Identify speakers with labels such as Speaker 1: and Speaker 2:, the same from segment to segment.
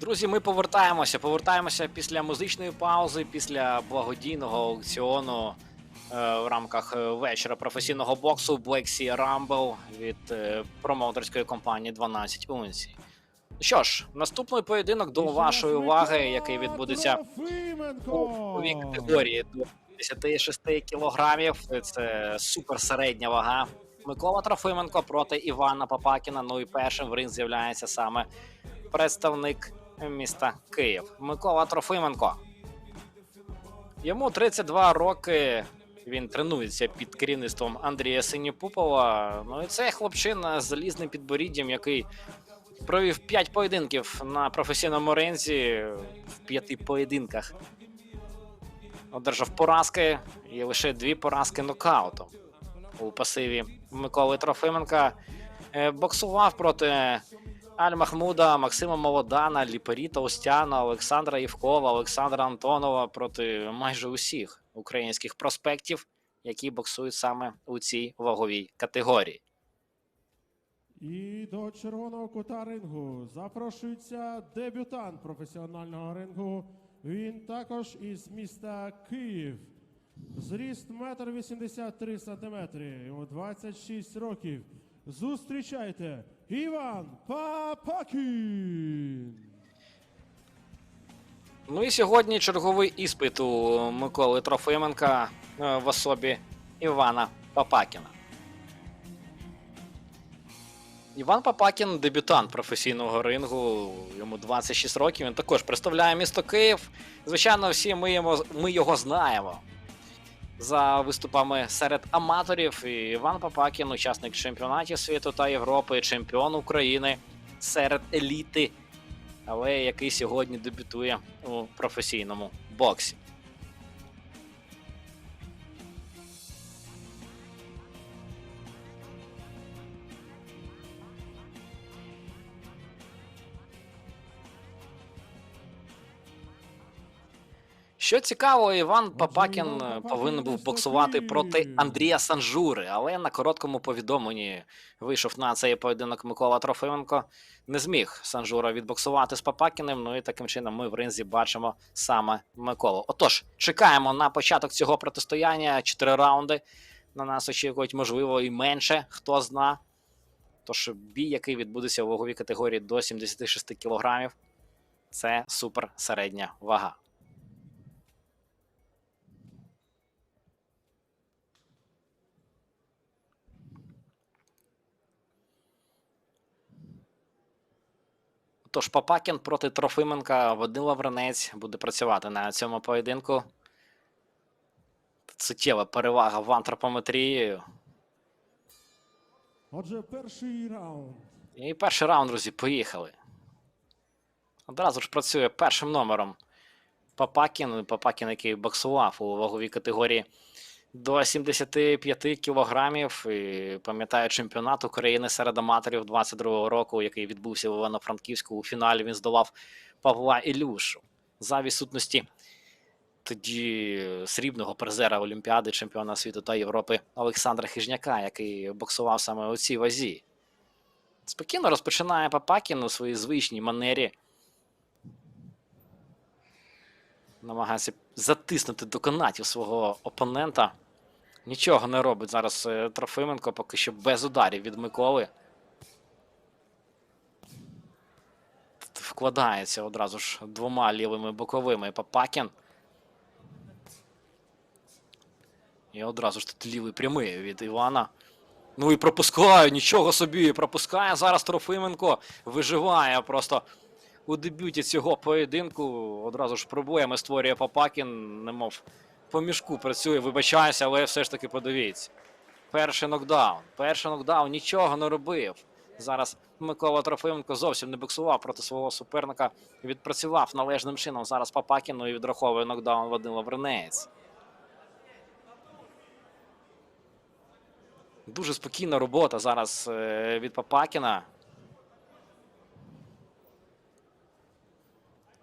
Speaker 1: Друзі, ми повертаємося. Повертаємося після музичної паузи, після благодійного аукціону е, в рамках е, вечора професійного боксу Black Sea Rumble від е, промоутерської компанії 12 унцій. Що ж, наступний поєдинок до вашої уваги, який відбудеться у ваговій категорії до 56 кілограмів. Це суперсередня вага. Микола Трофименко проти Івана Папакіна. Ну і першим в ринг з'являється саме представник міста Київ Микола Трофименко. Йому 32 роки. Він тренується під керівництвом Андрія Синіпупова. Ну і це хлопчина з залізним підборіддям, який провів 5 поєдинків на професійному ринзі в п'яти поєдинках. Одержав поразки і лише дві поразки нокаутом у пасиві Миколи Трофименка. Е, Боксував проти Аль-Махмуда, Максима Молодана, Ліперіта Устяна, Олександра Євкова, Олександра Антонова проти майже усіх українських проспектів, які боксують саме у цій ваговій категорії.
Speaker 2: І до червоного кута рингу запрошується дебютант професіонального рингу. Він також із міста Київ. Зріст 1,83 см, йому 26 років. Зустрічайте Іван Папакін.
Speaker 1: Ну і сьогодні черговий іспит у Миколи Трофименка е, в особі Івана Папакіна. Іван Папакін дебютант професійного рингу. Йому 26 років. Він також представляє місто Київ. Звичайно, всі ми його, ми його знаємо. За виступами серед аматорів. І Іван Папакін, учасник чемпіонатів світу та Європи, чемпіон України серед еліти але який сьогодні дебютує у професійному боксі. Що цікаво, Іван Папакін
Speaker 2: Іван
Speaker 1: е,
Speaker 2: Папакін
Speaker 1: повинен був боксувати проти Андрія Санжури, але на короткому повідомленні вийшов на цей поєдинок Микола Трофименко. Не зміг Санжура відбоксувати з Папакіним. Ну і таким чином ми в ринзі бачимо саме Миколу. Отож, чекаємо на початок цього протистояння. Чотири раунди. На нас очікують, можливо, і менше, хто зна. Тож бій, який відбудеться у ваговій категорії до 76 кілограмів, це супер середня вага. Тож Папакін проти Трофименка Вадим Лавренець буде працювати на цьому поєдинку. Суттєва перевага в антропометрії.
Speaker 2: Отже, перший раунд.
Speaker 1: І перший раунд, друзі, поїхали. Одразу ж працює першим номером Папакін. Папакін, який боксував у ваговій категорії до 75 кілограмів. І пам'ятаю чемпіонат України серед аматорів 22-го року, який відбувся в Івано-Франківську. У фіналі він здолав Павла Ілюшу за відсутності тоді срібного призера Олімпіади, чемпіона світу та Європи Олександра Хижняка, який боксував саме у цій вазі. Спокійно розпочинає Папакін у своїй звичній манері. Намагається затиснути до канатів свого опонента. Нічого не робить зараз е, Трофименко, поки що без ударів від Миколи. Вкладається одразу ж двома лівими боковими Папакін. І одразу ж тут лівий прямий від Івана. Ну і пропускає, нічого собі, пропускає зараз Трофименко. Виживає просто у дебюті цього поєдинку. Одразу ж пробоями створює Папакін, немов по мішку працює, вибачаюся, але все ж таки подивіться. Перший нокдаун. Перший нокдаун нічого не робив. Зараз Микола Трофименко зовсім не боксував проти свого суперника. Відпрацював належним чином. Зараз Папакін ну і відраховує нокдаун Вадим Лавринець. Дуже спокійна робота зараз е, від Папакіна.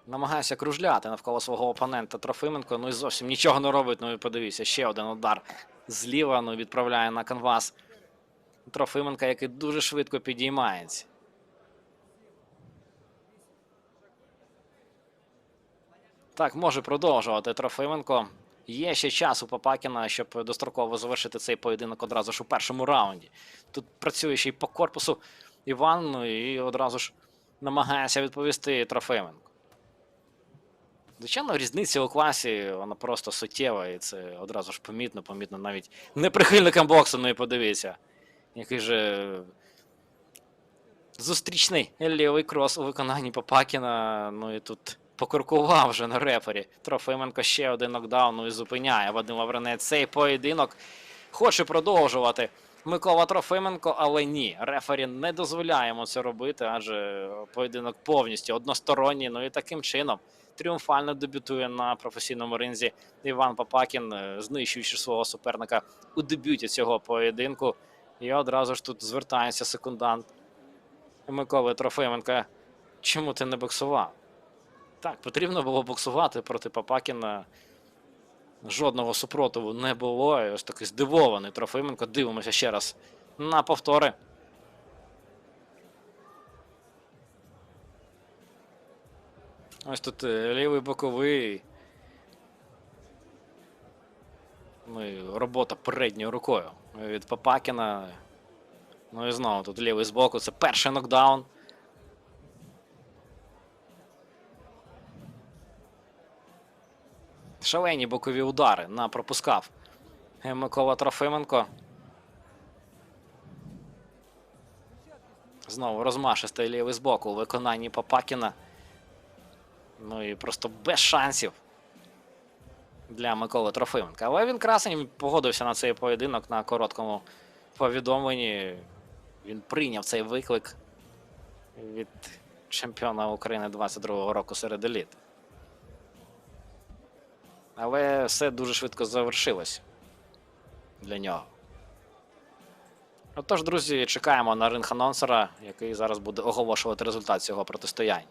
Speaker 1: Намагається кружляти навколо свого опонента Трофименко. Ну і зовсім нічого не робить. Ну і подивіться, ще один удар зліва. Ну відправляє на канвас Трофименка, який дуже швидко підіймається. Так, може продовжувати Трофименко. Є ще час у Папакіна, щоб достроково завершити цей поєдинок одразу ж у першому раунді. Тут працює ще й по корпусу Іван, ну і одразу ж намагається відповісти Трофименко. Звичайно, різниця у класі вона просто суттєва, і це одразу ж помітно, помітно навіть не прихильникам боксу, ну і подивіться. Який же зустрічний лівий крос у виконанні Попакіна. Ну і тут покуркував вже на рефері. Трофименко ще один нокдаун ну і зупиняє Вадим Лавренець. Цей поєдинок хоче продовжувати. Микола Трофименко, але ні, рефері не дозволяє йому це робити, адже поєдинок повністю односторонній. Ну і таким чином тріумфально дебютує на професійному ринзі Іван Папакін, е, знищуючи свого суперника у дебюті цього поєдинку. І одразу ж тут звертається секундант Миколи Трофименка. Чому ти не боксував? Так, потрібно було боксувати проти Папакіна. Жодного супротиву не було. І ось такий здивований Трофименко. Дивимося ще раз на повтори. Ось тут е, лівий боковий. Ну і робота передньою рукою від Папакіна. Ну і знову тут лівий збоку. Це перший нокдаун. Шалені бокові удари на пропускав е, Микола Трофименко. Знову розмашистий лівий збоку у виконанні Папакіна. Ну і просто без шансів для Миколи Трофименка. Але він красень погодився на цей поєдинок на короткому повідомленні. Він прийняв цей виклик від чемпіона України 22-го року серед еліт. Але все дуже швидко завершилось для нього. Отож, друзі, чекаємо на ринг анонсера, який зараз буде оголошувати результат цього протистояння.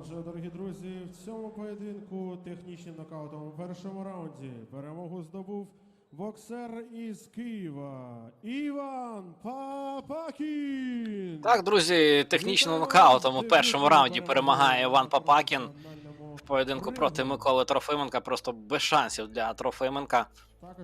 Speaker 2: Отже, дорогі друзі, в цьому поєдинку технічним нокаутом у першому раунді перемогу здобув боксер із Києва Іван Папакін.
Speaker 1: Так, друзі, технічним нокаутом у першому раунді перемагає Іван Папакін в поєдинку проти Миколи Трофименка. Просто без шансів для Трофименка.